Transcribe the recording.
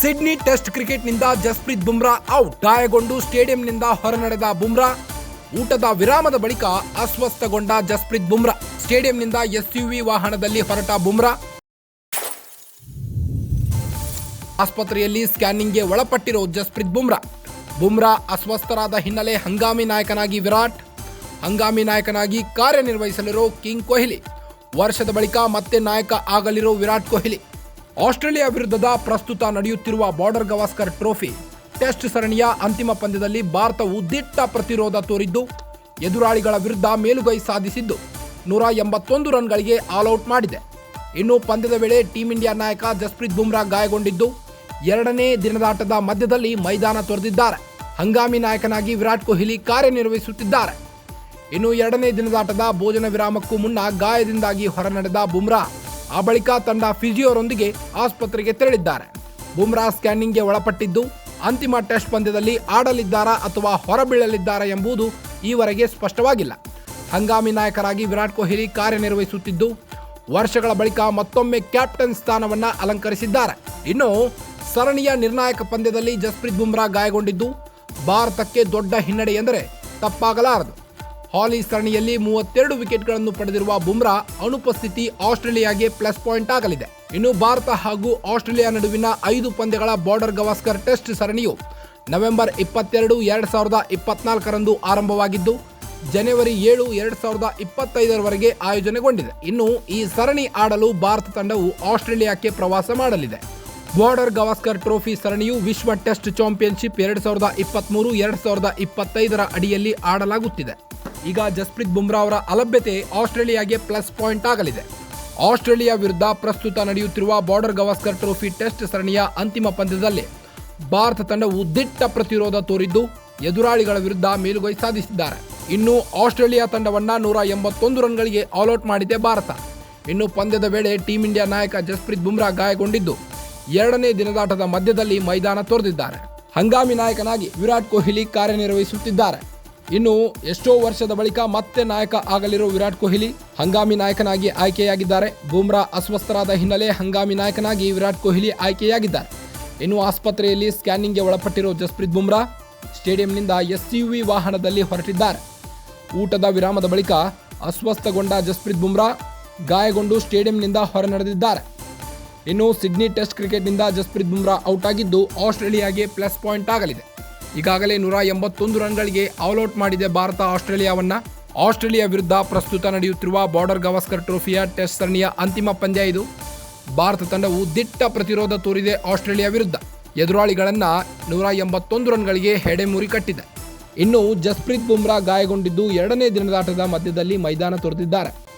Sydney test ಕ್ರಿಕೆಟ್ನಿಂದ Jasprit Bumrah out, ಗಾಯಗೊಂಡು ಸ್ಟೇಡಿಯಂನಿಂದ ಹೊರನಡೆದ ಬುಮ್ರಾ, ಊಟದ ವಿರಾಮದ ಬಳಿಕ ಅಸ್ವಸ್ಥಗೊಂಡ ಜಸ್ಪ್ರೀತ್ ಬುಮ್ರಾ. ಸ್ಟೇಡಿಯಂನಿಂದ ಎಸ್ಯುವಿ ವಾಹನದಲ್ಲಿ ಹೊರಟ ಬುಮ್ರಾ. ಆಸ್ಪತ್ರೆಯಲ್ಲಿ ಸ್ಕ್ಯಾನಿಂಗ್ಗೆ ಒಳಪಟ್ಟಿರೋ ಜಸ್ಪ್ರೀತ್ ಬುಮ್ರಾ. ಬುಮ್ರಾ ಅಸ್ವಸ್ಥರಾದ ಹಿನ್ನೆಲೆ ಹಂಗಾಮಿ ನಾಯಕನಾಗಿ ವಿರಾಟ್, ಹಂಗಾಮಿ ನಾಯಕನಾಗಿ ಕಾರ್ಯನಿರ್ವಹಿಸಲಿರೋ ಕಿಂಗ್ ಕೊಹ್ಲಿ. ವರ್ಷದ ಬಳಿಕ ಮತ್ತೆ ನಾಯಕ ಆಗಲಿರೋ ವಿರಾಟ್ ಕೊಹ್ಲಿ. ಆಸ್ಟ್ರೇಲಿಯಾ ವಿರುದ್ಧದ ಪ್ರಸ್ತುತ ನಡೆಯುತ್ತಿರುವ ಬಾರ್ಡರ್ ಗವಾಸ್ಕರ್ ಟ್ರೋಫಿ ಟೆಸ್ಟ್ ಸರಣಿಯ ಅಂತಿಮ ಪಂದ್ಯದಲ್ಲಿ ಭಾರತವು ದಿಟ್ಟ ಪ್ರತಿರೋಧ ತೋರಿದ್ದು, ಎದುರಾಳಿಗಳ ವಿರುದ್ಧ ಮೇಲುಗೈ ಸಾಧಿಸಿದ್ದು ನೂರ ಎಂಬತ್ತೊಂದು ರನ್ಗಳಿಗೆ ಆಲ್ಔಟ್ ಮಾಡಿದೆ. ಇನ್ನು ಪಂದ್ಯದ ವೇಳೆ ಟೀಂ ಇಂಡಿಯಾ ನಾಯಕ ಜಸ್ಪ್ರೀತ್ ಬುಮ್ರಾ ಗಾಯಗೊಂಡಿದ್ದು, ಎರಡನೇ ದಿನದಾಟದ ಮಧ್ಯದಲ್ಲಿ ಮೈದಾನ ತೊರೆದಿದ್ದಾರೆ. ಹಂಗಾಮಿ ನಾಯಕನಾಗಿ ವಿರಾಟ್ ಕೊಹ್ಲಿ ಕಾರ್ಯನಿರ್ವಹಿಸುತ್ತಿದ್ದಾರೆ. ಇನ್ನು ಎರಡನೇ ದಿನದಾಟದ ಭೋಜನ ವಿರಾಮಕ್ಕೂ ಮುನ್ನ ಗಾಯದಿಂದಾಗಿ ಹೊರನಡೆದ ಬುಮ್ರಾ ಆ ಬಳಿಕ ತಂಡ ಫಿಜಿಯೋರೊಂದಿಗೆ ಆಸ್ಪತ್ರೆಗೆ ತೆರಳಿದ್ದಾರೆ. ಬುಮ್ರಾ ಸ್ಕ್ಯಾನಿಂಗ್ಗೆ ಒಳಪಟ್ಟಿದ್ದು, ಅಂತಿಮ ಟೆಸ್ಟ್ ಪಂದ್ಯದಲ್ಲಿ ಆಡಲಿದ್ದಾರಾ ಅಥವಾ ಹೊರಬೀಳಲಿದ್ದಾರಾ ಎಂಬುದು ಈವರೆಗೆ ಸ್ಪಷ್ಟವಾಗಿಲ್ಲ. ಹಂಗಾಮಿ ನಾಯಕರಾಗಿ ವಿರಾಟ್ ಕೊಹ್ಲಿ ಕಾರ್ಯನಿರ್ವಹಿಸುತ್ತಿದ್ದು, ವರ್ಷಗಳ ಬಳಿಕ ಮತ್ತೊಮ್ಮೆ ಕ್ಯಾಪ್ಟನ್ ಸ್ಥಾನವನ್ನ ಅಲಂಕರಿಸಿದ್ದಾರೆ. ಇನ್ನು ಸರಣಿಯ ನಿರ್ಣಾಯಕ ಪಂದ್ಯದಲ್ಲಿ ಜಸ್ಪ್ರೀತ್ ಬುಮ್ರಾ ಗಾಯಗೊಂಡಿದ್ದು, ಭಾರತಕ್ಕೆ ದೊಡ್ಡ ಹಿನ್ನಡೆ ಎಂದರೆ ತಪ್ಪಾಗಲಾರದು. ಹಾಲಿ ಸರಣಿಯಲ್ಲಿ ಮೂವತ್ತೆರಡು ವಿಕೆಟ್ಗಳನ್ನು ಪಡೆದಿರುವ ಬುಮ್ರಾ ಅನುಪಸ್ಥಿತಿ ಆಸ್ಟ್ರೇಲಿಯಾಗೆ ಪ್ಲಸ್ ಪಾಯಿಂಟ್ ಆಗಲಿದೆ. ಇನ್ನು ಭಾರತ ಹಾಗೂ ಆಸ್ಟ್ರೇಲಿಯಾ ನಡುವಿನ ಐದು ಪಂದ್ಯಗಳ ಬಾರ್ಡರ್ ಗವಾಸ್ಕರ್ ಟೆಸ್ಟ್ ಸರಣಿಯು ನವೆಂಬರ್ ಇಪ್ಪತ್ತೆರಡು, ಎರಡು ಸಾವಿರದ ಇಪ್ಪತ್ನಾಲ್ಕರಂದು ಆರಂಭವಾಗಿದ್ದು, ಜನವರಿ ಏಳು, ಎರಡು ಸಾವಿರದ ಇಪ್ಪತ್ತೈದರವರೆಗೆ ಆಯೋಜನೆಗೊಂಡಿದೆ. ಇನ್ನು ಈ ಸರಣಿ ಆಡಲು ಭಾರತ ತಂಡವು ಆಸ್ಟ್ರೇಲಿಯಾಕ್ಕೆ ಪ್ರವಾಸ ಮಾಡಲಿದೆ. ಬಾರ್ಡರ್ ಗವಾಸ್ಕರ್ ಟ್ರೋಫಿ ಸರಣಿಯು ವಿಶ್ವ ಟೆಸ್ಟ್ ಚಾಂಪಿಯನ್ಶಿಪ್ ಎರಡು ಸಾವಿರದ ಇಪ್ಪತ್ತ್ಮೂರು ಎರಡು ಸಾವಿರದ ಇಪ್ಪತ್ತೈದರ ಅಡಿಯಲ್ಲಿ ಆಡಲಾಗುತ್ತಿದೆ. ಈಗ ಜಸ್ಪ್ರೀತ್ ಬುಮ್ರಾ ಅವರ ಅಲಭ್ಯತೆ ಆಸ್ಟ್ರೇಲಿಯಾಗೆ ಪ್ಲಸ್ ಪಾಯಿಂಟ್ ಆಗಲಿದೆ. ಆಸ್ಟ್ರೇಲಿಯಾ ವಿರುದ್ಧ ಪ್ರಸ್ತುತ ನಡೆಯುತ್ತಿರುವ ಬಾರ್ಡರ್ ಗವಾಸ್ಕರ್ ಟ್ರೋಫಿ ಟೆಸ್ಟ್ ಸರಣಿಯ ಅಂತಿಮ ಪಂದ್ಯದಲ್ಲಿ ಭಾರತ ತಂಡವು ದಿಟ್ಟ ಪ್ರತಿರೋಧ ತೋರಿದ್ದು ಎದುರಾಳಿಗಳ ವಿರುದ್ಧ ಮೇಲುಗೈ ಸಾಧಿಸಿದ್ದಾರೆ. ಇನ್ನು ಆಸ್ಟ್ರೇಲಿಯಾ ತಂಡವನ್ನು ನೂರ ಎಂಬತ್ತೊಂದು ರನ್ಗಳಿಗೆ ಆಲ್ಔಟ್ ಮಾಡಿದೆ ಭಾರತ. ಇನ್ನು ಪಂದ್ಯದ ವೇಳೆ ಟೀಂ ಇಂಡಿಯಾ ನಾಯಕ ಜಸ್ಪ್ರೀತ್ ಬುಮ್ರಾ ಗಾಯಗೊಂಡಿದ್ದು ಎರಡನೇ ದಿನದಾಟದ ಮಧ್ಯದಲ್ಲಿ ಮೈದಾನ ತೊರೆದಿದ್ದಾರೆ. ಹಂಗಾಮಿ ನಾಯಕನಾಗಿ ವಿರಾಟ್ ಕೊಹ್ಲಿ ಕಾರ್ಯನಿರ್ವಹಿಸುತ್ತಿದ್ದಾರೆ. ಇನ್ನು ಎಷ್ಟೋ ವರ್ಷದ ಬಳಿಕ ಮತ್ತೆ ನಾಯಕ ಆಗಲಿರೋ ವಿರಾಟ್ ಕೊಹ್ಲಿ ಹಂಗಾಮಿ ನಾಯಕನಾಗಿ ಆಯ್ಕೆಯಾಗಿದ್ದಾರೆ. ಬೂಮ್ರಾ ಅಸ್ವಸ್ಥರಾದ ಹಿನ್ನೆಲೆ ಹಂಗಾಮಿ ನಾಯಕನಾಗಿ ವಿರಾಟ್ ಕೊಹ್ಲಿ ಆಯ್ಕೆಯಾಗಿದ್ದಾರೆ. ಇನ್ನು ಆಸ್ಪತ್ರೆಯಲ್ಲಿ ಸ್ಕ್ಯಾನಿಂಗ್ಗೆ ಒಳಪಟ್ಟಿರೋ ಜಸ್ಪ್ರೀತ್ ಬುಮ್ರಾ ಸ್ಟೇಡಿಯಂನಿಂದ ಎಸ್ಯುವಿ ವಾಹನದಲ್ಲಿ ಹೊರಟಿದ್ದಾರೆ. ಊಟದ ವಿರಾಮದ ಬಳಿಕ ಅಸ್ವಸ್ಥಗೊಂಡ ಜಸ್ಪ್ರೀತ್ ಬುಮ್ರಾ ಗಾಯಗೊಂಡು ಸ್ಟೇಡಿಯಂನಿಂದ ಹೊರನಡೆದಿದ್ದಾರೆ. ಇನ್ನು ಸಿಡ್ನಿ ಟೆಸ್ಟ್ ಕ್ರಿಕೆಟ್ನಿಂದ ಜಸ್ಪ್ರೀತ್ ಬುಮ್ರಾ ಔಟ್ ಆಗಿದ್ದು ಆಸ್ಟ್ರೇಲಿಯಾಗೆ ಪ್ಲಸ್ ಪಾಯಿಂಟ್ ಆಗಲಿದೆ. ಈಗಾಗಲೇ ನೂರ ಎಂಬತ್ತೊಂದು ರನ್ಗಳಿಗೆ ಆಲ್ಔಟ್ ಮಾಡಿದೆ ಭಾರತ ಆಸ್ಟ್ರೇಲಿಯಾವನ್ನ. ಆಸ್ಟ್ರೇಲಿಯಾ ವಿರುದ್ಧ ಪ್ರಸ್ತುತ ನಡೆಯುತ್ತಿರುವ ಬಾರ್ಡರ್ ಗವಾಸ್ಕರ್ ಟ್ರೋಫಿಯ ಟೆಸ್ಟ್ ಸರಣಿಯ ಅಂತಿಮ ಪಂದ್ಯ ಇದು. ಭಾರತ ತಂಡವು ದಿಟ್ಟ ಪ್ರತಿರೋಧ ತೋರಿದೆ ಆಸ್ಟ್ರೇಲಿಯಾ ವಿರುದ್ಧ. ಎದುರಾಳಿಗಳನ್ನು ನೂರ ಎಂಬತ್ತೊಂದು ರನ್ಗಳಿಗೆ ಹೆಡೆಮುರಿ ಕಟ್ಟಿದೆ. ಇನ್ನು ಜಸ್ಪ್ರೀತ್ ಬುಮ್ರಾ ಗಾಯಗೊಂಡಿದ್ದು ಎರಡನೇ ದಿನದಾಟದ ಮಧ್ಯದಲ್ಲಿ ಮೈದಾನ ತೊರೆದಿದ್ದಾರೆ.